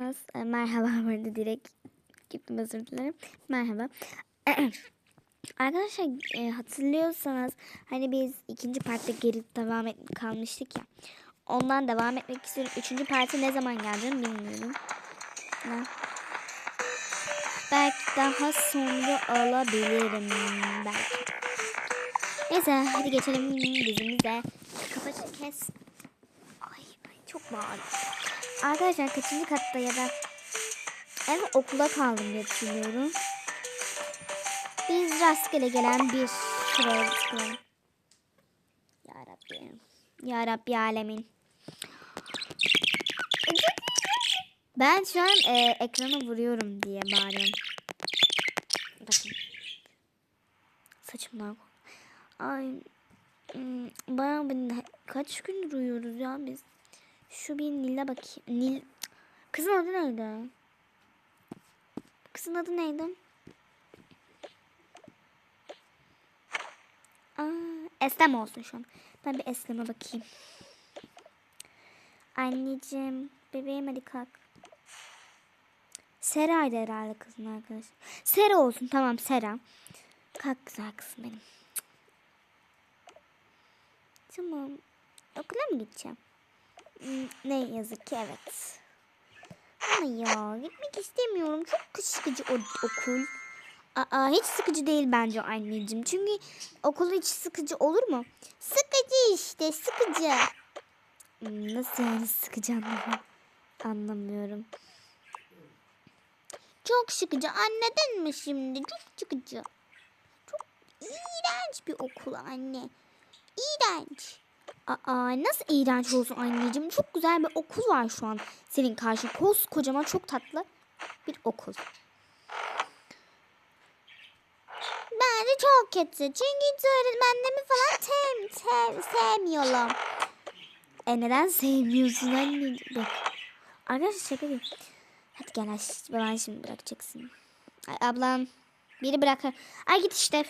E, Merhaba burada direkt gittim özür dilerim. Merhaba. Arkadaşlar e, hatırlıyorsanız hani biz ikinci partta geri devam et kalmıştık ya. Ondan devam etmek istiyorum. Üçüncü parti ne zaman geleceğini bilmiyorum. Ne? Belki daha sonra alabilirim. Belki. Neyse hadi geçelim dizimize. Kafa kes. Ay, ay çok bağırdı. Arkadaşlar kaçıncı katta ya da en son okulda kaldım diye düşünüyorum. Biz rastgele gelen bir şuraya tıklayalım. Ya Rabbi. Ya Rabbi alemin. Ben şu an e, ekrana vuruyorum diye bağırıyorum. Bakın. Saçımdan. Ay. hmm, Bayağı bir kaç gündür uyuyoruz ya biz. Şu bir Nil'e bakayım. Nil. Kızın adı neydi? Kızın adı neydi? Aa, Eslem olsun şu an. Ben bir Eslem'e bakayım. Anneciğim, bebeğim hadi kalk. Sera'ydı herhalde kızın arkadaşı. Sera olsun tamam Sera. Kalk güzel kızım benim. Tamam. Okula mı gideceğim? Ne yazık ki evet. Ama ya gitmek istemiyorum. Çok sıkıcı o okul. Aa, hiç sıkıcı değil bence anneciğim. Çünkü okul hiç sıkıcı olur mu? Sıkıcı işte sıkıcı. Hmm, Nasıl yani sıkıcı anlamıyorum. Anlamıyorum. Çok sıkıcı. Anneden mi şimdi? Çok sıkıcı. Çok iğrenç bir okul anne. İğrenç. Aa nasıl iğrenç olsun anneciğim? Çok güzel bir okul var şu an senin karşın. Koskocaman çok tatlı bir okul. Bence çok kötü. Çünkü hiç öğretmenlerimi falan sev, sev, sevmiyorum. E neden sevmiyorsun anneciğim? Bak. Arkadaşlar şaka değil. Hadi gel aç. Baban şimdi bırakacaksın. Ay ablam. Biri bırakır. Ay git işte.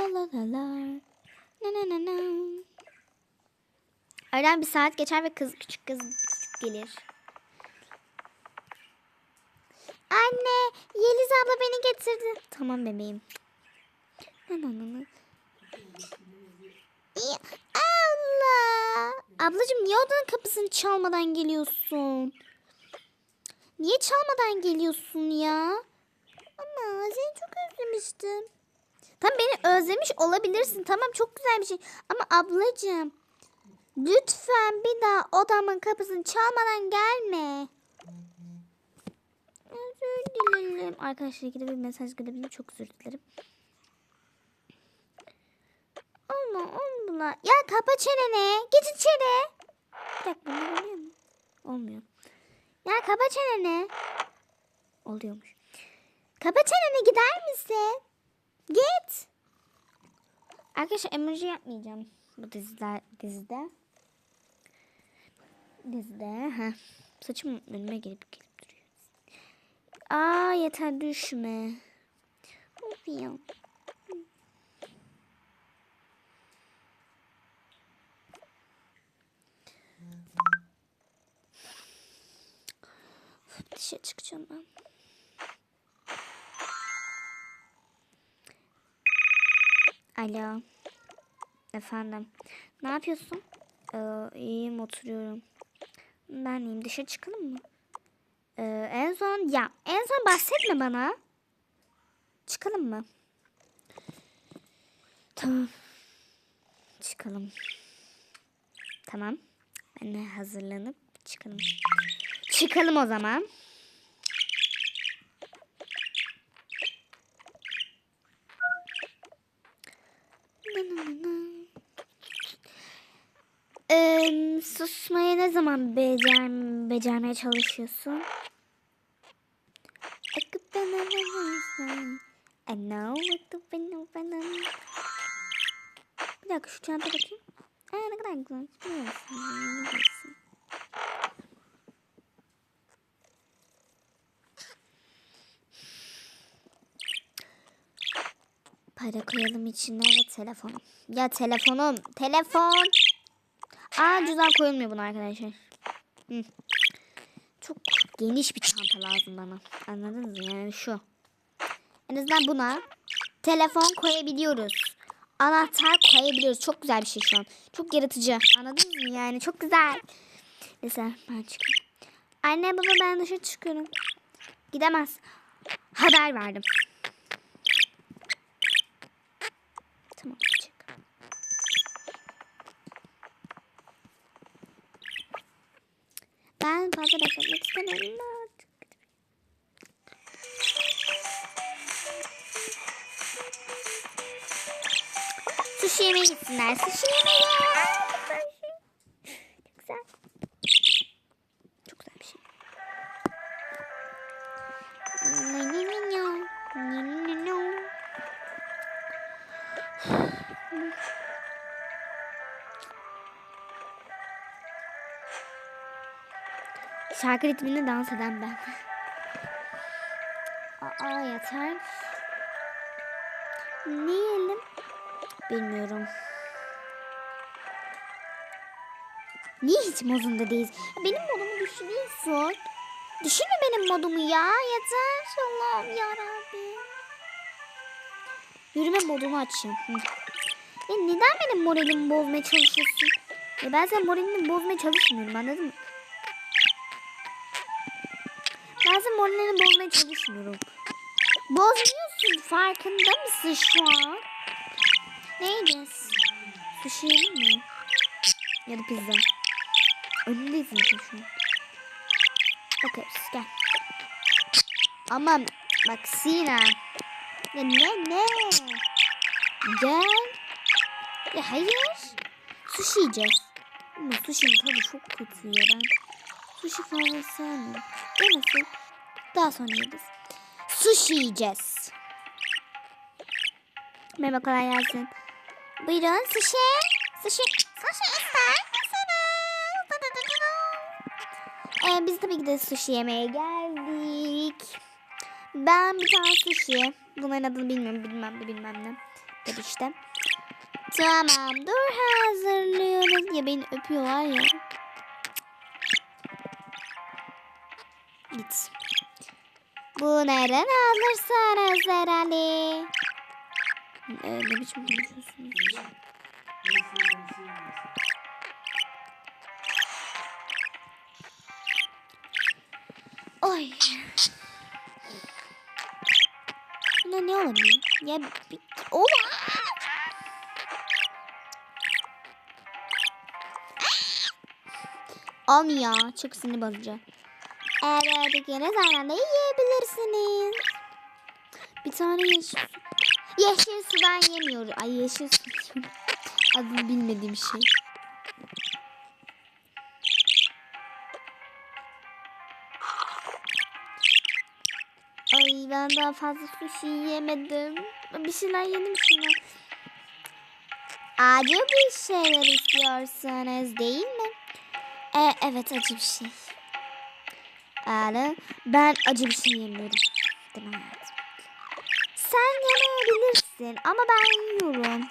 La la la la. Na na na na. Aradan bir saat geçer ve kız küçük kız gelir. Anne, Yeliz abla beni getirdi. Tamam bebeğim. Na na na na. Allah. Ablacığım niye odanın kapısını çalmadan geliyorsun? Niye çalmadan geliyorsun ya? Ama seni çok özlemiştim. Tam beni özlemiş olabilirsin. Tamam çok güzel bir şey. Ama ablacığım lütfen bir daha odamın kapısını çalmadan gelme. Özür dilerim. Arkadaşlar ikide bir mesaj gelebilir. Çok özür dilerim. Ama olmuyor. Ya kapa çeneni. Git içeri. Bir dakika bunu oluyor mu? Olmuyor. Ya kapa çeneni. Oluyormuş. Kapa çeneni gider misin? Git. Arkadaşlar emoji yapmayacağım bu diziler dizide. Dizide. Ha. Saçım önüme gelip gelip duruyor. Aa yeter düşme. Ya. Dışarı çıkacağım ben. Alo. Efendim. Ne yapıyorsun? Ee, iyiyim oturuyorum. Ben iyiyim. Dışarı çıkalım mı? Ee, en son ya en son bahsetme bana. Çıkalım mı? Tamam. Çıkalım. Tamam. Ben de hazırlanıp çıkalım. Çıkalım o zaman. Ee, susmaya ne zaman becer, becermeye çalışıyorsun? Bir dakika şu çanta bakayım. Aa ne kadar güzel. Biliyorsun. Para koyalım içine ve telefonum. Ya telefonum. Telefon. Aa cüzdan koyulmuyor buna arkadaşlar. Hı. Çok geniş bir çanta lazım bana. Anladınız mı? Yani şu. En azından buna telefon koyabiliyoruz. Anahtar koyabiliyoruz. Çok güzel bir şey şu an. Çok yaratıcı. Anladınız mı yani? Çok güzel. Neyse ben çıkıyorum. Anne baba ben dışarı çıkıyorum. Gidemez. Haber verdim. Tamam Ben fazla bekletmek istemiyorum. Sushi yemeye gitsinler. Sushi yemeye. Şarkı ritminde dans eden ben. Aa yeter. Ne yiyelim? Bilmiyorum. Niye hiç modunda değiliz? Benim modumu düşünüyorsun. Düşünme benim modumu ya. Yeter. Allah'ım yarabbim. Yürüme modumu açayım. Ya neden benim moralimi bozmaya çalışıyorsun? Ya ben senin moralini bozmaya çalışmıyorum anladın mı? Senin moralini bozmaya çalışmıyorum. Bozmuyorsun farkında mısın şu an? Ne yiyeceğiz? Sushi yiyelim mi? Ya da pizza. Önündeyiz zaten şu an. Bakarız gel. Ama bak Sina. Ya ne ne? Gel. Ya hayır. Sushi yiyeceğiz. Ama sushi'nin tadı çok kötü ya ben. Sushi fazla sevmiyorum. Demesek daha sonra yeriz. Sushi yiyeceğiz. Merhaba kolay gelsin. Buyurun sushi. Sushi. Sushi ister misiniz? Ee, biz tabii ki de sushi yemeye geldik. Ben bir tane sushi. Bunların adını bilmiyorum. Bilmem ne bilmem ne. Dedi işte. Tamam dur hazırlıyoruz. Ya beni öpüyorlar ya. Git. Bunların alırsanız herhalde. Ee, ne biçim konuşuyorsunuz? Oy. Buna ne olabilir? Ya bir... Ola! Olmuyor. Çok sinir bozucu. Evet ikiniz aynı anda yiyebilirsiniz. Bir tane yeşil Yeşil su ben yemiyorum. Ay yeşil su. Adını bilmediğim şey. Ay ben daha fazla sushi yemedim. Bir şeyler yedim şundan. Acı bir şeyler istiyorsanız değil mi? E, evet acı bir şey. Yani ben acı bir şey yemiyorum. Sen yemeyebilirsin ama ben yiyorum.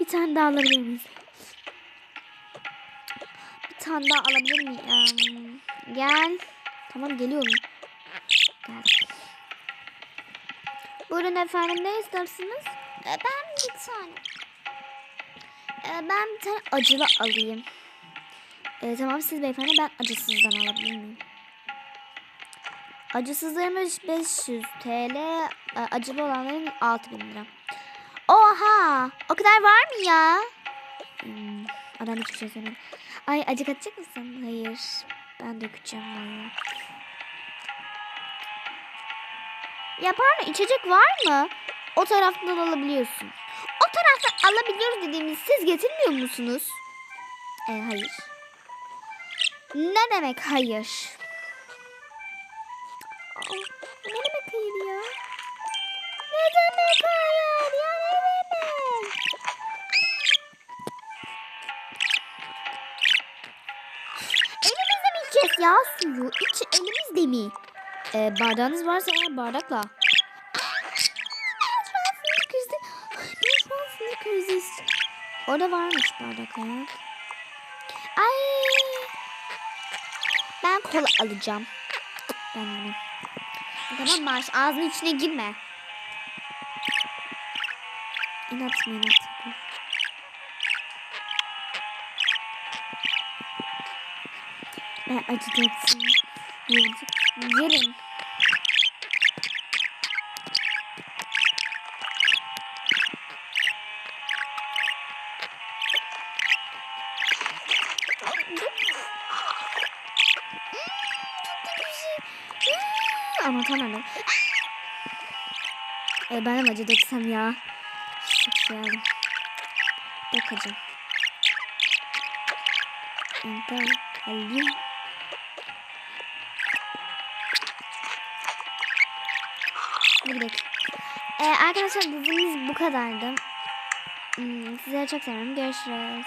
Bir tane daha alabilir miyiz? Bir tane daha alabilir miyim? Gel. Tamam geliyorum. Gel. Buyurun efendim ne istersiniz? Ben tane. Ee, Ben bir tane acılı alayım. Ee, tamam siz beyefendi ben acısızdan alabilir miyim? Acısızlarımız 500 TL, e, acılı olanların 6000 lira. Oha! O kadar var mı ya? Hmm, adam hiçbir şey söylemedi. Ay acı katacak mısın? Hayır. Ben dökeceğim valla. Ya pardon içecek var mı? O taraftan alabiliyorsun. Taraftan alabiliyoruz dediğimiz siz getirmiyor musunuz? E, hayır. Ne demek hayır? Ne demek hayır ya? Ne demek hayır ya ne demek? Elimizde mi içeceğiz ya suyu? İç elimizde mi? Ee, bardağınız varsa eğer bardakla. Orada varmış bardaklar. Ay. Ben kola alacağım. Ben bunu. Tamam Marş ağzının içine girme. İnat inat? Ben acıyacaksın. Yerim. Yerim. E, ben de mi acı döksem ya? Çok şey aldım. Acı. Enter. Alayım. Bir dakika. Ee, arkadaşlar dizimiz bu kadardı. Hmm, sizleri çok seviyorum. Görüşürüz.